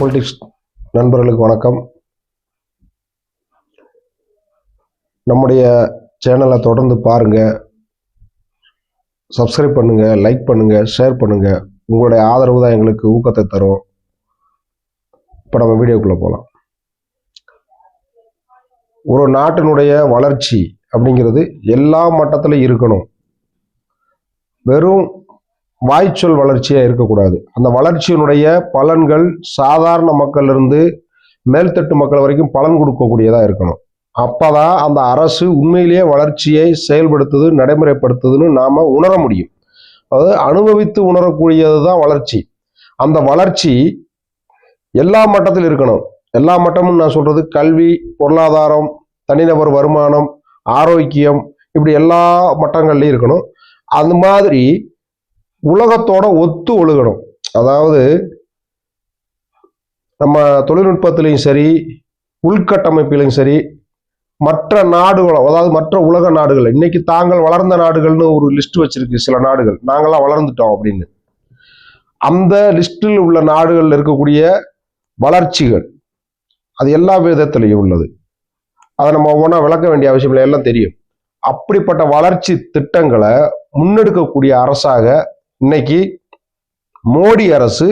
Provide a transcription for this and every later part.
Politics நண்பர்களுக்கு வணக்கம். நம்முடைய சேனலை தொடர்ந்து பாருங்கள் சப்ஸ்கிரைப் பண்ணுங்கள் லைக் பண்ணுங்கள் ஷேர் பண்ணுங்கள் உங்களுடைய ஆதரவு தான் எங்களுக்கு ஊக்கத்தை தரும். இப்போ நம்ம வீடியோக்குள்ளே போகலாம் ஒரு நாட்டினுடைய வளர்ச்சி அப்படிங்கிறது எல்லா மட்டத்திலும் இருக்கணும். வெறும் வாய்ச்சொல் வளர்ச்சியாக இருக்கக்கூடாது. அந்த வளர்ச்சியினுடைய பலன்கள் சாதாரண மக்களிலிருந்து மேல்தட்டு மக்கள் வரைக்கும் பலன் கொடுக்கக்கூடியதாக இருக்கணும். அப்போதான் அந்த அரசு உண்மையிலேயே வளர்ச்சியை செயல்படுத்துது நடைமுறைப்படுத்துதுன்னு நாம் உணர முடியும். அதாவது அனுபவித்து உணரக்கூடியது தான் வளர்ச்சி. அந்த வளர்ச்சி எல்லா மட்டத்தில் இருக்கணும். எல்லா மட்டமும் நான் சொல்கிறது கல்வி பொருளாதாரம் தனிநபர் வருமானம் ஆரோக்கியம் இப்படி எல்லா மட்டங்கள்லையும் இருக்கணும். அந்த மாதிரி உலகத்தோட ஒத்து ஒழுகணும். அதாவது நம்ம தொழில்நுட்பத்திலையும் சரி உள்கட்டமைப்பிலையும் சரி மற்ற நாடுகளும் அதாவது மற்ற உலக நாடுகள் இன்னைக்கு தாங்கள் வளர்ந்த நாடுகள்னு ஒரு லிஸ்ட் வச்சிருக்கு சில நாடுகள். நாங்களாம் வளர்ந்துட்டோம் அப்படின்னு. அந்த லிஸ்டில் உள்ள நாடுகளில் இருக்கக்கூடிய வளர்ச்சிகள் அது எல்லா விதத்திலையும் உள்ளது. அதை நம்ம ஒவ்வொன்றா விளக்க வேண்டிய அவசியம் இல்லை எல்லாம் தெரியும். அப்படிப்பட்ட வளர்ச்சி திட்டங்களை முன்னெடுக்கக்கூடிய அரசாக இன்னைக்கு மோடி அரசு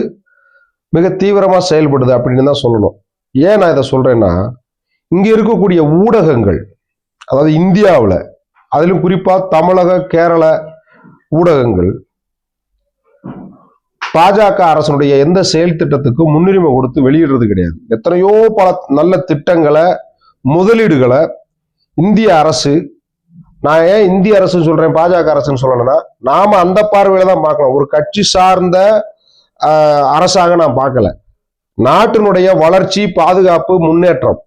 மிக தீவிரமாக செயல்படுது அப்படின்னு தான் சொல்லணும். ஏன் நான் இதை சொல்கிறேன்னா இங்கே இருக்கக்கூடிய ஊடகங்கள் அதாவது இந்தியாவில் அதிலும் குறிப்பாக தமிழக கேரள ஊடகங்கள் பாஜக அரசனுடைய எந்த செயல் திட்டத்துக்கும் முன்னுரிமை கொடுத்து வெளியிடுறது கிடையாது. எத்தனையோ பல நல்ல திட்டங்களை முதலீடுகளை இந்திய அரசு நான் ஏன் இந்திய அரசு சொல்றேன் பாஜக அரசுன்னு சொல்லணும்னா நாம அந்த பார்வையில தான் பார்க்கலாம் ஒரு கட்சி சார்ந்த ஆஹ், அரசாக நான் பார்க்கல. நாட்டினுடைய வளர்ச்சி பாதுகாப்பு முன்னேற்றம்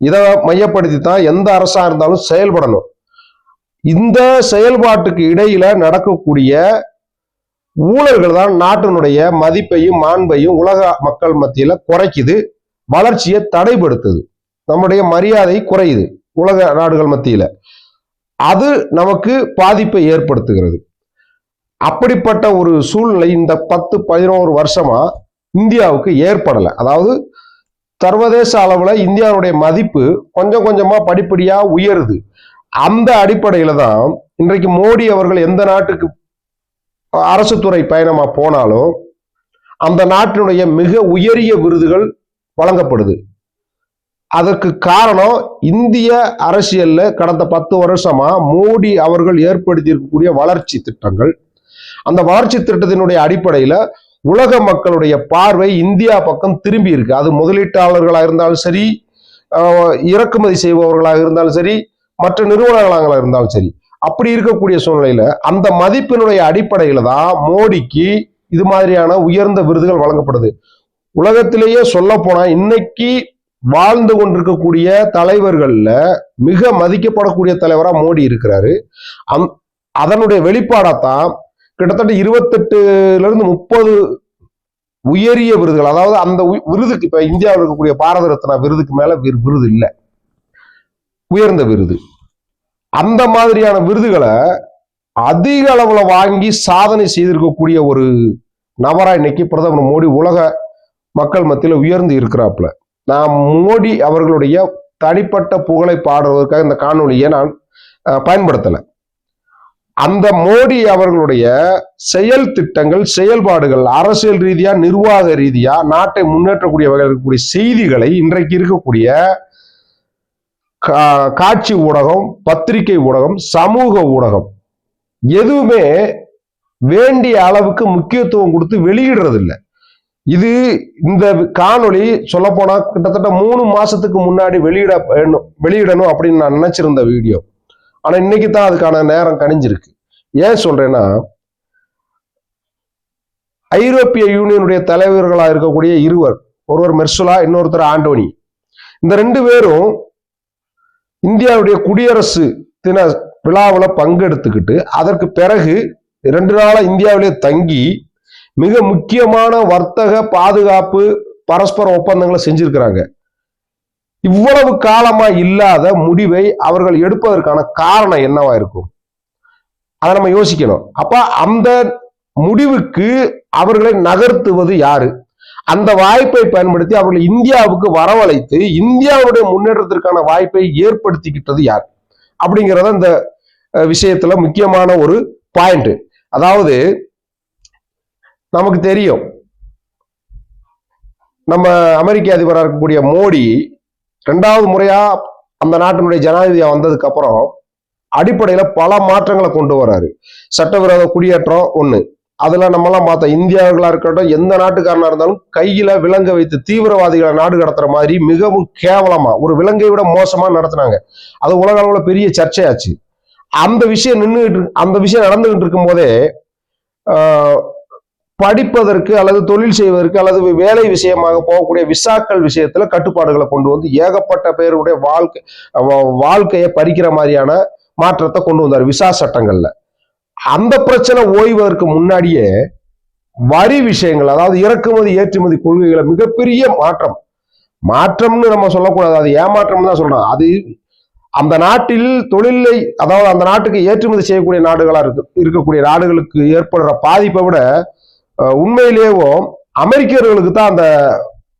இதை மையப்படுத்தி தான் எந்த அரசா இருந்தாலும் செயல்படணும். இந்த செயல்பாட்டுக்கு இடையில நடக்கக்கூடிய ஊழல்கள் தான் நாட்டினுடைய மதிப்பையும் மாண்பையும் உலக மக்கள் மத்தியில குறைக்குது வளர்ச்சியை தடைப்படுத்துது. நம்முடைய மரியாதை குறையுது உலக நாடுகள் மத்தியில. அது நமக்கு பாதிப்பை ஏற்படுத்துகிறது. அப்படிப்பட்ட ஒரு சூழ்நிலை இந்த பத்து பதினோரு வருஷமா இந்தியாவுக்கு ஏற்படலை. அதாவது சர்வதேச அளவில் இந்தியாவுடைய மதிப்பு கொஞ்சம் கொஞ்சமாக படிப்படியாக உயருது. அந்த அடிப்படையில் தான் இன்றைக்கு மோடி அவர்கள் எந்த நாட்டுக்கு அரசு துறை பயணமாக போனாலும் அந்த நாட்டினுடைய மிக உயரிய விருதுகள் வழங்கப்படுது. அதற்கு காரணம் இந்திய அரசியல்ல கடந்த பத்து வருஷமா மோடி அவர்கள் ஏற்படுத்தி இருக்கக்கூடிய வளர்ச்சி திட்டங்கள். அந்த வளர்ச்சி திட்டத்தினுடைய அடிப்படையில உலக மக்களுடைய பார்வை இந்தியா பக்கம் திரும்பி இருக்கு. அது முதலீட்டாளர்களாக இருந்தாலும் சரி இறக்குமதி செய்பவர்களாக இருந்தாலும் சரி மற்ற நிறுவனங்களாக இருந்தாலும் சரி. அப்படி இருக்கக்கூடிய சூழ்நிலையில அந்த மதிப்பினுடைய அடிப்படையில தான் மோடிக்கு இது மாதிரியான உயர்ந்த விருதுகள் வழங்கப்படுது. உலகத்திலேயே சொல்ல போனா இன்னைக்கு வாழ்ந்து கொண்டிருக்கக்கூடிய தலைவர்கள்ல மிக மதிக்கப்படக்கூடிய தலைவரா மோடி இருக்கிறாரு. அந் அதனுடைய வெளிப்பாடாத்தான் கிட்டத்தட்ட இருபத்தெட்டுல இருந்து முப்பது உயரிய விருதுகள் அதாவது அந்த உ- விருதுக்கு இப்ப இந்தியாவில் இருக்கக்கூடிய பாரத ரத்னா விருதுக்கு மேல விரு- விருது இல்லை. உயர்ந்த விருது. அந்த மாதிரியான விருதுகளை அதிக அளவுல வாங்கி சாதனை செய்திருக்கக்கூடிய ஒரு நபரா இன்னைக்கு பிரதமர் மோடி உலக மக்கள் மத்தியில் உயர்ந்து இருக்கிறாப்புல. நான் மோடி அவர்களுடைய தனிப்பட்ட புகழை பாடுவதற்காக இந்த காணொலியை நான் பயன்படுத்தலை. அந்த மோடி அவர்களுடைய செயல் திட்டங்கள் செயல்பாடுகள் அரசியல் ரீதியா நிர்வாக ரீதியா நாட்டை முன்னேற்றக்கூடிய வகையில் இருக்கக்கூடிய செய்திகளை இன்றைக்கு இருக்கக்கூடிய கா- காட்சி ஊடகம் பத்திரிகை ஊடகம் சமூக ஊடகம் எதுவுமே வேண்டிய அளவுக்கு முக்கியத்துவம் கொடுத்து வெளியிடுறதில்ல. இது இந்த காணொளி சொல்ல போனா கிட்டத்தட்ட மூணு மாசத்துக்கு முன்னாடி வெளியிட வேணும் வெளியிடணும் அப்படின்னு நான் நினைச்சிருந்த வீடியோ. ஆனா இன்னைக்கு தான் அதுக்கான நேரம் கணிஞ்சிருக்கு. ஏன் சொல்றேன்னா ஐரோப்பிய யூனியனுடைய தலைவர்களா இருக்கக்கூடிய இருவர் ஒருவர் மெர்சுலா இன்னொருத்தர் ஆண்டோனி. இந்த ரெண்டு பேரும் இந்தியாவுடைய குடியரசு தின விழாவில் பங்கெடுத்துக்கிட்டு அதற்கு பிறகு ரெண்டு நாளாக இந்தியாவிலே தங்கி மிக முக்கியமான வர்த்தக பாதுகாப்பு பரஸ்பர ஒப்பந்தங்களை செஞ்சிருக்கிறாங்க. இவ்வளவு காலமா இல்லாத முடிவை அவர்கள் எடுப்பதற்கான காரணம் என்னவா இருக்கும்? அதை நம்ம யோசிக்கணும். அப்ப அந்த முடிவுக்கு அவர்களை நகர்த்துவது யாரு? அந்த வாய்ப்பை பயன்படுத்தி அவர்களை இந்தியாவுக்கு வரவழைத்து இந்தியாவுடைய முன்னேற்றத்திற்கான வாய்ப்பை ஏற்படுத்திக்கிட்டது யார்? அப்படிங்கிறத இந்த விஷயத்துல முக்கியமான ஒரு பாயிண்ட் அதாவது நமக்கு தெரியும். நம்ம அமெரிக்க அதிபராக இருக்கக்கூடிய மோடி ரெண்டாவது முறையா அந்த நாட்டினுடைய ஜனாதிபதியா வந்ததுக்கு அப்புறம் அடிப்படையில பல மாற்றங்களை கொண்டு வராரு. சட்டவிரோத குடியேற்றம் ஒண்ணு. அதுல நம்மலாம் பார்த்தோம் இந்தியாவுகளா இருக்கட்டும் எந்த நாட்டுக்காரனா இருந்தாலும் கையில விலங்க வைத்து தீவிரவாதிகளை நாடு கடத்துற மாதிரி மிகவும் கேவலமா ஒரு விலங்கை விட மோசமா நடத்துனாங்க. அது உலக அளவுல பெரிய சர்ச்சையாச்சு. அந்த விஷயம் நின்றுட்டு அந்த விஷயம் நடந்துகிட்டு இருக்கும் போதே ஆஹ், படிப்பதற்கு அல்லது தொழில் செய்வதற்கு அல்லது வேலை விஷயமாக போகக்கூடிய விசாக்கள் விஷயத்துல கட்டுப்பாடுகளை கொண்டு வந்து ஏகப்பட்ட பேருடைய வாழ்க்கை வா- வாழ்க்கையை பறிக்கிற மாதிரியான மாற்றத்தை கொண்டு வந்தார் விசா சட்டங்கள்ல. அந்த பிரச்சனை ஓய்வதற்கு முன்னாடியே வரி விஷயங்கள் அதாவது இறக்குமதி ஏற்றுமதி கொள்கைகளை மிகப்பெரிய மாற்றம். மாற்றம்னு நம்ம சொல்லக்கூடாது அது ஏமாற்றம் தான் சொல்றோம் அது அந்த நாட்டில் தொழிலை அதாவது அந்த நாட்டுக்கு ஏற்றுமதி செய்யக்கூடிய நாடுகளா இருக்கு இருக்கக்கூடிய நாடுகளுக்கு ஏற்படுற பாதிப்பை விட உண்மையிலேயும் அமெரிக்கர்களுக்கு தான் அந்த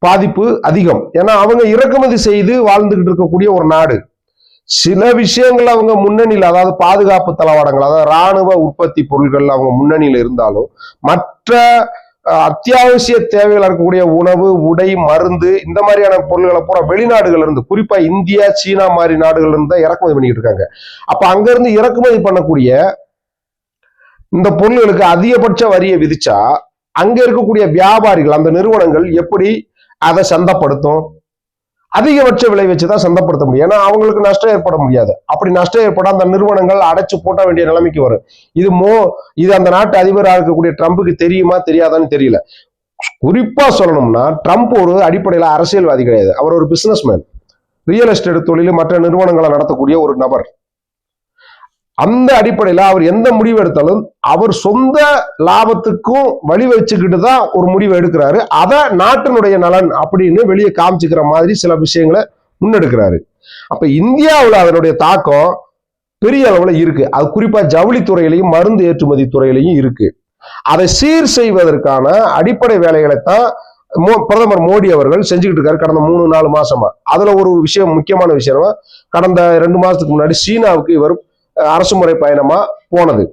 பாதிப்பு அதிகம். ஏன்னா அவங்க இறக்குமதி செய்து வாழ்ந்துகிட்டு இருக்கக்கூடிய ஒரு நாடு. சில விஷயங்கள் அவங்க முன்னணியில் அதாவது பாதுகாப்பு தளவாடங்கள் அதாவது ராணுவ உற்பத்தி பொருட்கள் அவங்க முன்னணியில் இருந்தாலும் மற்ற அத்தியாவசிய தேவைகள் இருக்கக்கூடிய உணவு உடை மருந்து இந்த மாதிரியான பொருள்களை பூரா வெளிநாடுகள்ல இருந்து குறிப்பா இந்தியா சீனா மாதிரி நாடுகள்ல இருந்து தான் இறக்குமதி பண்ணிட்டு இருக்காங்க. அப்ப அங்க இருந்து இறக்குமதி பண்ணக்கூடிய இந்த பொருள்களுக்கு அதிகபட்ச வரியை விதிச்சா அங்க இருக்கக்கூடிய வியாபாரிகள் அந்த நிறுவனங்கள் எப்படி அதை சந்தப்படுத்தும்? அதிகபட்ச விலை வச்சுதான் சந்தப்படுத்த முடியும். ஏன்னா அவங்களுக்கு நஷ்டம் ஏற்பட முடியாது. அப்படி நஷ்டம் ஏற்பட அந்த நிறுவனங்கள் அடைச்சு போட்ட வேண்டிய நிலைமைக்கு வரும். இது மோ இது அந்த நாட்டு அதிபராக இருக்கக்கூடிய ட்ரம்புக்கு தெரியுமா தெரியாதான்னு தெரியல. குறிப்பா சொல்லணும்னா ட்ரம்ப் ஒரு அடிப்படையில அரசியல்வாதி கிடையாது. அவர் ஒரு பிசினஸ் மேன் ரியல் எஸ்டேட் தொழில் மற்ற நிறுவனங்களை நடத்தக்கூடிய ஒரு நபர். அந்த அடிப்படையில அவர் எந்த முடிவு எடுத்தாலும் அவர் சொந்த லாபத்துக்கும் வழி வச்சுக்கிட்டு தான் ஒரு முடிவை எடுக்கிறாரு. அதை நாட்டினுடைய நலன் அப்படின்னு வெளியே காமிச்சுக்கிற மாதிரி சில விஷயங்களை முன்னெடுக்கிறாரு. அப்ப இந்தியாவில் அதனுடைய தாக்கம் பெரிய அளவுல இருக்கு. அது குறிப்பா ஜவுளித்துறையிலையும் மருந்து ஏற்றுமதி துறையிலையும் இருக்கு. அதை சீர் செய்வதற்கான அடிப்படை வேலைகளை தான் மோ- பிரதமர் மோடி அவர்கள் செஞ்சுக்கிட்டு இருக்காரு கடந்த மூணு நாலு மாசமா. அதுல ஒரு விஷயம் முக்கியமான விஷயம் கடந்த ரெண்டு மாசத்துக்கு முன்னாடி சீனாவுக்கு இவர் அரசு முறை பயணமா போனது.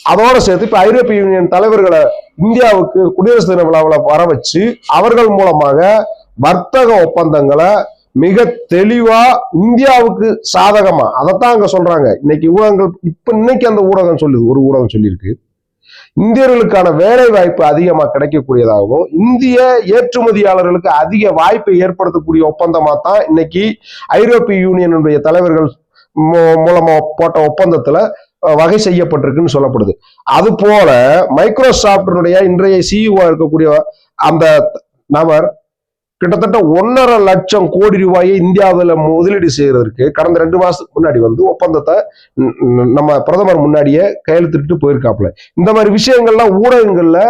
அதோட சேர்த்து இப்ப ஐரோப்பிய யூனியன் தலைவர்களை இந்தியாவுக்கு குடியரசு தின விழாவில் வர வச்சு அவர்கள் மூலமாக வர்த்தக ஒப்பந்தங்களை மிக தெளிவா இந்தியாவுக்கு சாதகமா அதைத்தான் அங்க சொல்றாங்க. இன்னைக்கு ஊடகங்கள் இப்ப இன்னைக்கு அந்த ஊடகம் சொல்லுது ஒரு ஊடகம் சொல்லியிருக்கு. இந்தியர்களுக்கான வேலை வாய்ப்பு அதிகமா கிடைக்கக்கூடியதாகவும் இந்திய ஏற்றுமதியாளர்களுக்கு அதிக வாய்ப்பை ஏற்படுத்தக்கூடிய ஒப்பந்தமா தான் இன்னைக்கு ஐரோப்பிய யூனியனுடைய தலைவர்கள் மூலமா போட்ட ஒப்பந்தத்துல வகை செய்யப்பட்டிருக்குன்னு சொல்லப்படுது. அது போல மைக்ரோசாப்டினுடைய இன்றைய சிஇஓ இருக்கக்கூடிய அந்த நபர் கிட்டத்தட்ட ஒன்னரை லட்சம் கோடி ரூபாயை இந்தியாவில் முதலீடு செய்யறதுக்கு கடந்த ரெண்டு மாசத்துக்கு முன்னாடி வந்து ஒப்பந்தத்தை நம்ம பிரதமர் முன்னாடியே கையெழுத்துட்டு போயிருக்காப்புல. இந்த மாதிரி விஷயங்கள்லாம் ஊடகங்கள்ல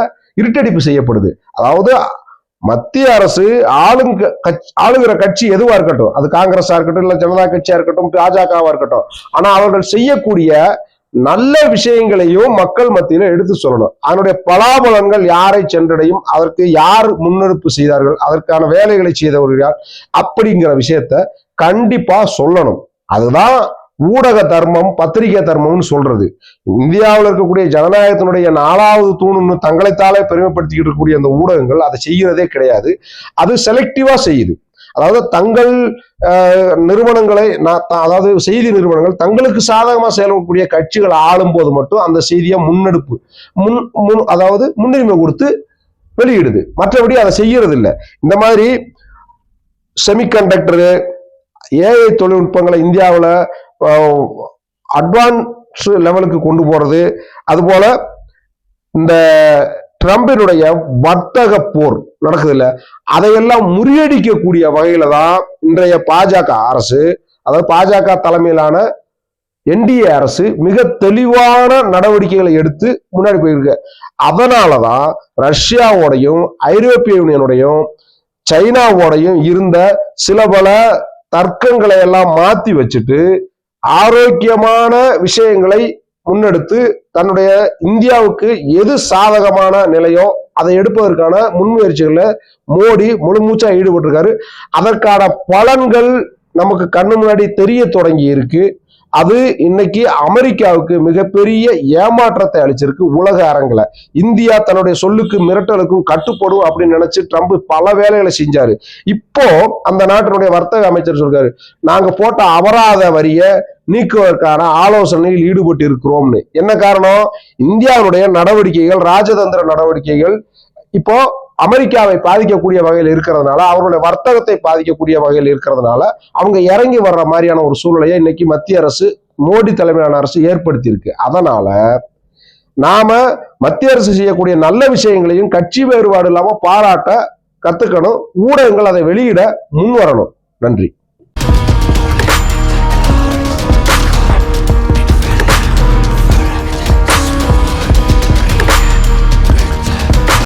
இருட்டடிப்பு செய்யப்படுது. அதாவது மத்திய அரசு ஆளுங்க கட்சி- ஆளுகிற கட்சி எதுவா இருக்கட்டும். அது காங்கிரஸா இருக்கட்டும் இல்ல ஜனதா கட்சியா இருக்கட்டும் பாஜகவா இருக்கட்டும். ஆனா அவர்கள் செய்யக்கூடிய நல்ல விஷயங்களையும் மக்கள் மத்தியில எடுத்து சொல்லணும். அதனுடைய பலாபலன்கள் யாரை சென்றடையும் அதற்கு யார் முன்னெடுப்பு செய்தார்கள் அதற்கான வேலைகளை செய்தவர்கள் யார் அப்படிங்கிற விஷயத்த கண்டிப்பா சொல்லணும். அதுதான் ஊடக தர்மம் பத்திரிகை தர்மம்னு சொல்றது. இந்தியாவில் இருக்கக்கூடிய ஜனநாயகத்தினுடைய நாலாவது தூணுன்னு தங்களைத்தாலே பெருமைப்படுத்திக்கிட்டு இருக்கக்கூடிய அந்த ஊடகங்கள் அதை செய்கிறதே கிடையாது. அது செலக்டிவா செய்யுது. அதாவது தங்கள் நிறுவனங்களை நான் அதாவது செய்தி நிறுவனங்கள் தங்களுக்கு சாதகமாக செயல்படக்கூடிய கட்சிகள் ஆளும் போது மட்டும் அந்த செய்தியை முன்னெடுப்பு முன் முன் அதாவது முன்னுரிமை கொடுத்து வெளியிடுது. மற்றபடி அதை செய்யறது இல்லை இந்த மாதிரி செமிகண்டக்டரு ஏஐ தொழில்நுட்பங்களை இந்தியாவில் அட்வான்ஸ் லெவலுக்கு கொண்டு போறது. அதுபோல இந்த ட்ரம்பினுடைய வர்த்தக போர் நடக்குது இல்லை அதையெல்லாம் முறியடிக்கக்கூடிய வகையில தான் இன்றைய பாஜக அரசு அதாவது பாஜக தலைமையிலான என்டிஏ அரசு மிக தெளிவான நடவடிக்கைகளை எடுத்து முன்னாடி போயிருக்கு. அதனாலதான் ரஷ்யாவோடையும் ஐரோப்பிய யூனியனோடையும் சைனாவோடையும் இருந்த சில பல தர்க்கங்களை எல்லாம் மாத்தி வச்சுட்டு ஆரோக்கியமான விஷயங்களை முன்னெடுத்து தன்னுடைய இந்தியாவுக்கு எது சாதகமான நிலையோ அதை எடுப்பதற்கான முன்முயற்சிகளை மோடி முழுமூச்சா ஈடுபட்டிருக்காரு. அதற்கான பலன்கள் நமக்கு கண்ணு முன்னாடி தெரிய தொடங்கி இருக்கு. அது இன்னைக்கு அமெரிக்காவுக்கு மிகப்பெரிய ஏமாற்றத்தை அளிச்சிருக்கு உலக அரங்கில். இந்தியா தன்னுடைய சொல்லுக்கு மிரட்டலுக்கும் கட்டுப்படும் அப்படின்னு நினைச்சு ட்ரம்ப் பல வேலைகளை செஞ்சாரு. இப்போ அந்த நாட்டினுடைய வர்த்தக அமைச்சர் சொல்றாரு நாங்க போட்ட அபராத வரிய நீக்குவதற்கான ஆலோசனையில் ஈடுபட்டு இருக்கிறோம்னு என்ன காரணம்? இந்தியாவுடைய நடவடிக்கைகள் ராஜதந்திர நடவடிக்கைகள் இப்போ அமெரிக்காவை பாதிக்கக்கூடிய வகையில் இருக்கிறதுனால அவருடைய வர்த்தகத்தை பாதிக்கக்கூடிய வகையில் இருக்கிறதுனால அவங்க இறங்கி வர்ற மாதிரியான ஒரு சூழ்நிலையை இன்னைக்கு மத்திய அரசு மோடி தலைமையிலான அரசு ஏற்படுத்தியிருக்கு. அதனால நாம மத்திய அரசு செய்யக்கூடிய நல்ல விஷயங்களையும் கட்சி வேறுபாடு இல்லாம பாராட்ட கத்துக்கணும் ஊடகங்கள் அதை வெளியிட முன் வரணும் நன்றி.